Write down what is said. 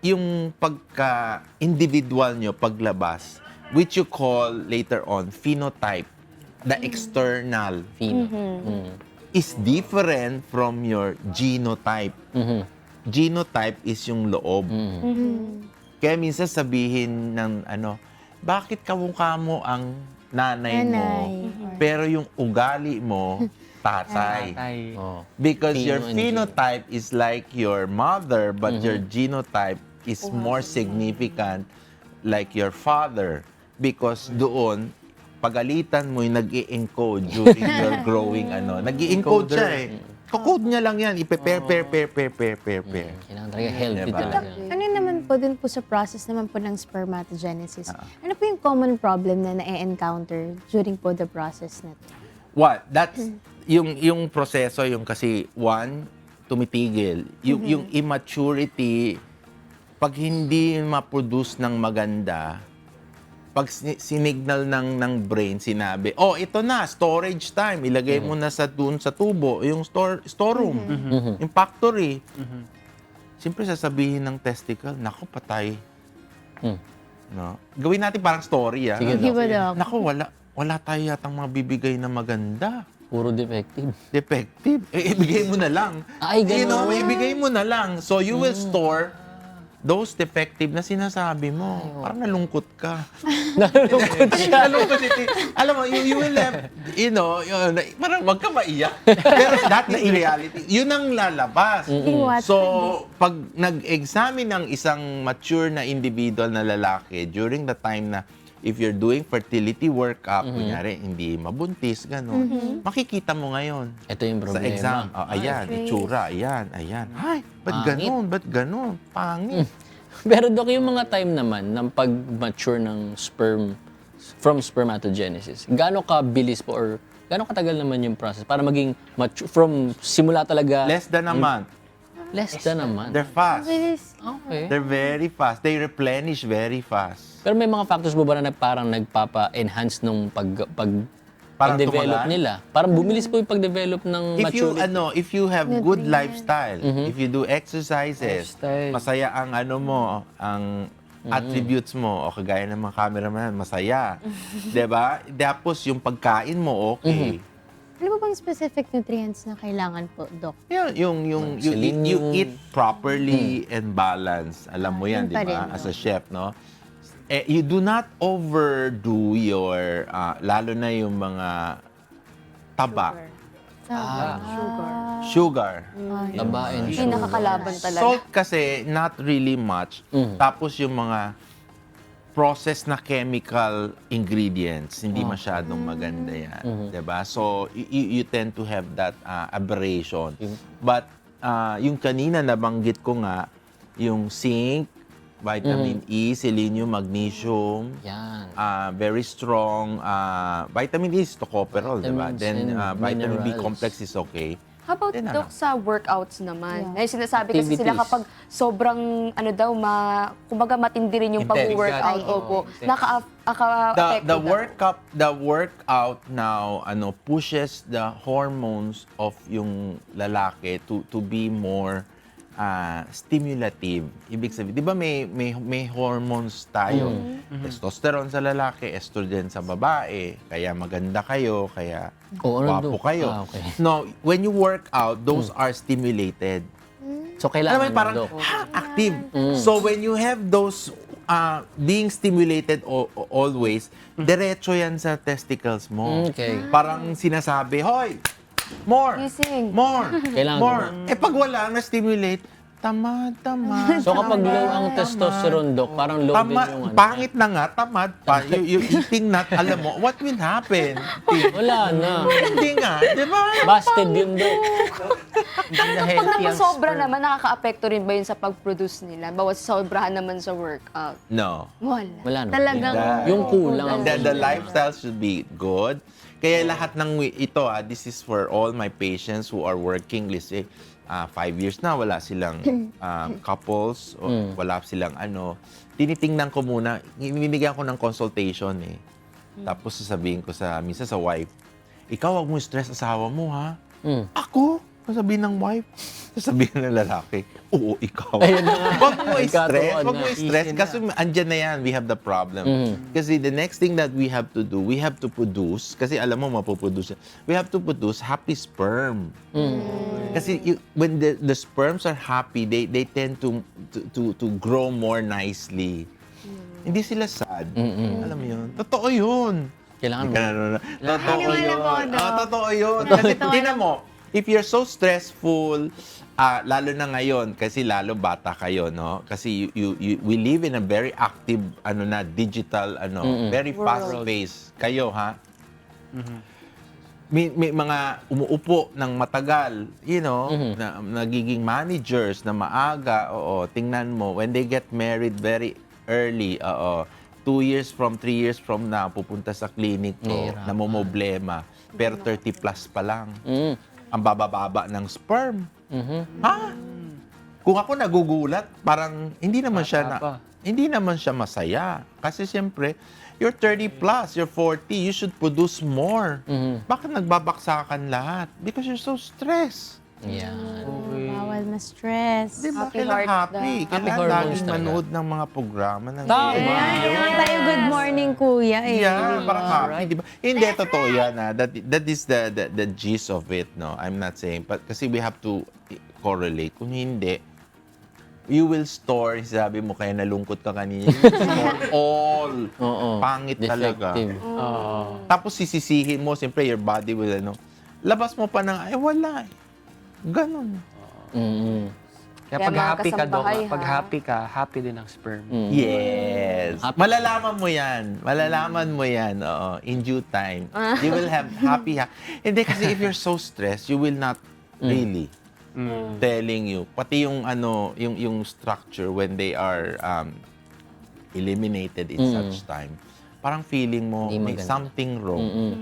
yung pagka-individual nyo paglabas, which you call later on phenotype, the external, Fino. Mm-hmm. is different from your genotype. Mhm. Genotype is yung loob. Mhm. Kaya minsan sabihin ng ano, bakit kamukha mo ang nanay, mo, Nanay. pero yung ugali mo, tatay. Tatay. Oh. Because Pheno your phenotype is like your mother, but Mm-hmm. your genotype is more significant like your father. Because doon, pagalitan mo yung nag encode during your growing ano. nag encode siya eh. Kukode niya lang yan. Ipe-pair, pair, pair, pair, pair, pair, pair. Kailangan talaga healthy Diba? talaga. Ano naman po dun po sa process naman po ng spermatogenesis? Ah. Ano po yung common problem na na-encounter during po the process na to? What? That's yung yung proseso yung kasi one tumitigil. Yung yung immaturity pag hindi ma-produce ng maganda, pag si- sinignal ng ng brain sinabi, "Oh, ito na, storage time. Ilagay mo na sa dun sa tubo, yung store storeroom, yung factory." Siyempre sasabihin ng testicle, "Nako, patay." Hmm. No? Gawin natin parang story, ah. Sige, ba daw? Nako, wala wala tayo yatang mabibigay na maganda. Puro defective. Defective. Eh, ibigay mo na lang. Ay, You know, ganun. ibigay mo na lang. So, you will store those defective na sinasabi mo. Parang nalungkot ka. Nalulungkot siya. nalungkot iti. Alam mo, you, you will have, you know, yun, parang wag ka maiyak. Pero that is reality. Yun ang lalabas. Watched So, pag nag-examine ng isang mature na individual na lalaki during the time na if you're doing fertility workup, kunyari, hindi mabuntis, gano'n, makikita mo ngayon. Ito yung Sa problema. exam, oh, ayan, trace. itsura, ayan, ayan. Ay, ba't Pangit. ganun? Ba't ganun? Pangit. Pero Dok, yung mga time naman ng pag-mature ng sperm from spermatogenesis, gaano ka bilis po or gaano katagal naman yung process para maging mature from simula talaga Less than a month. Less than naman. They're fast. Bilis. Okay. They're very fast. They replenish very fast. Pero may mga factors po ba na parang nagpapa-enhance nung pag pag Parang develop tumagal? nila? Parang bumilis po yung pag-develop ng If you maturity. ano, if you have good Nutrient. lifestyle, if you do exercises, Lifestyle. masaya ang ano mo, ang attributes mo, o kagaya ng mga cameraman, masaya. 'Di ba? Tapos yung pagkain mo okay. Ano po bang specific nutrients na kailangan po, Doc? Yun, yung yung you, eat, you eat properly and balance. Alam mo yan, Yun di pa ba? rin, As no? a chef, no? Eh, you do not overdo your, ah, lalo na yung mga taba, Ah, Sugar. sugar. Taba and Hindi sugar. nakakalaban talaga. Salt kasi, not really much. Mm. Tapos yung mga processed na chemical ingredients, hindi masyadong maganda yan. Mhm. 'di ba? So, y- y- you tend to have that ah, aberration. But, ah, yung kanina nabanggit ko nga, yung zinc, vitamin E, selenium, magnesium, Yan. ah, very strong. ah, vitamin E is tocopherol, di ba? Vitamins Then, and ah, vitamin B minerals. complex is okay. How about, Then, Doc, ano? sa workouts naman? Yeah. Ay, sinasabi kasi sila Activities. kapag sobrang, ano daw, ma, kumbaga matindi rin yung Intense. pag-workout. Oo, Opo. intense. Naka-affect the the workup the workout now ano pushes the hormones of yung lalaki to to be more ah, stimulative. Ibig sabihin, 'di ba may may may hormones tayo. Testosterone sa lalaki, estrogen sa babae, kaya maganda kayo, kaya Oo, ano gwapo do- kayo. Ah, okay. No, when you work out, those are stimulated. So Alam kailangan yun, parang Dok. ha, active. So when you have those uh, being stimulated o- o- always, diretso yan sa testicles mo. Okay. Parang sinasabi, hoy, more, Gising. more, Kailangan more. Eh pag wala na-stimulate, tamad, tamad. So kapag low ang testosterone, Dok, parang low din Tama, yung ano. pangit na nga, tamad pa. You, you eating not, alam mo, what will happen? Wala na. Hindi nga, di ba? Busted yun, Dok. Hindi na Pag naman sobra naman, nakaka-apekto rin ba yun sa pag-produce nila? Bawas sobrahan naman sa workout. No. Wala. Wala na. Talagang Yung kulang ang The, the lifestyle should be good. Kaya lahat ng ito, ah, this is for all my patients who are working, let's say, ah, five years na, wala silang ah, couples, o wala silang ano. Tinitingnan ko muna, ibibigyan ko ng consultation eh. Tapos sasabihin ko sa, minsan sa wife, ikaw wag mo stress asawa mo ha. Mm. Ako? Sasabihin ng wife, sasabihin ng lalaki, oo, ikaw. Ayun na nga. Wag mo i-stress, Nagkaturoan wag mo i-stress. Kasi andyan na yan, we have the problem. Kasi the next thing that we have to do, we have to produce, kasi alam mo, mapoproduce yan. We have to produce happy sperm. Kasi you- when the, the sperms are happy, they they tend to to to, to grow more nicely. Hindi sila sad. Alam mo yun? Totoo yun. Kailangan mo. Totoo yun. Ah, totoo yun. Kasi tingnan mo, if you're so stressful, ah, lalo na ngayon, kasi lalo bata kayo, no? Kasi you, you, you- we live in a very active, ano na, digital, ano, very fast-paced. Kayo, ha? may, may mga umuupo ng matagal, you know, na, nagiging managers na maaga, oo, tingnan mo, when they get married very early, oo, two years from, three years from now, pupunta sa clinic ko, namomoblema, pero 30 plus pa lang. Mm. Ang babababa ng sperm. Mhm. Ha? Kung ako nagugulat, parang hindi naman siya na, pa. hindi naman siya masaya. Kasi siyempre, you're 30 plus, you're 40, you should produce more. Mhm. Bakit nagbabaksakan lahat? Because you're so stressed. Yan. Bawal ma-stress. Di ba? Happy Kailangan heart happy. daw. Happy Kailangan hormones laging talaga. manood ng mga programa. Ng Tama. Kailangan tayo good morning, kuya. Eh. Yeah, para happy, di ba? Hindi, totoo yan. ah. That, that is the, the, the gist of it, no? I'm not saying, but kasi we have to correlate. Kung hindi, you will store, sabi mo, kaya nalungkot ka kanina, you will store all. Oo. Pangit talaga. Defective. Oo. Tapos sisisihin mo, siyempre, your body will, ano, labas mo pa ng, ay, wala eh. Ganon. Mm-mm. Kaya, Kaya pag mga happy ka, Dok, kasambahay, pag ha? happy ka, happy din ang sperm. Mm. Yes. Happy. Malalaman mo yan. Malalaman mo yan. Oo. In due time. You will have happy. Ha- Hindi kasi if you're so stressed, you will not really Mm. telling you. Pati yung ano, yung yung structure when they are um, eliminated in Mm. such time. Parang feeling mo Hindi may maganda. something wrong. Mm-mm.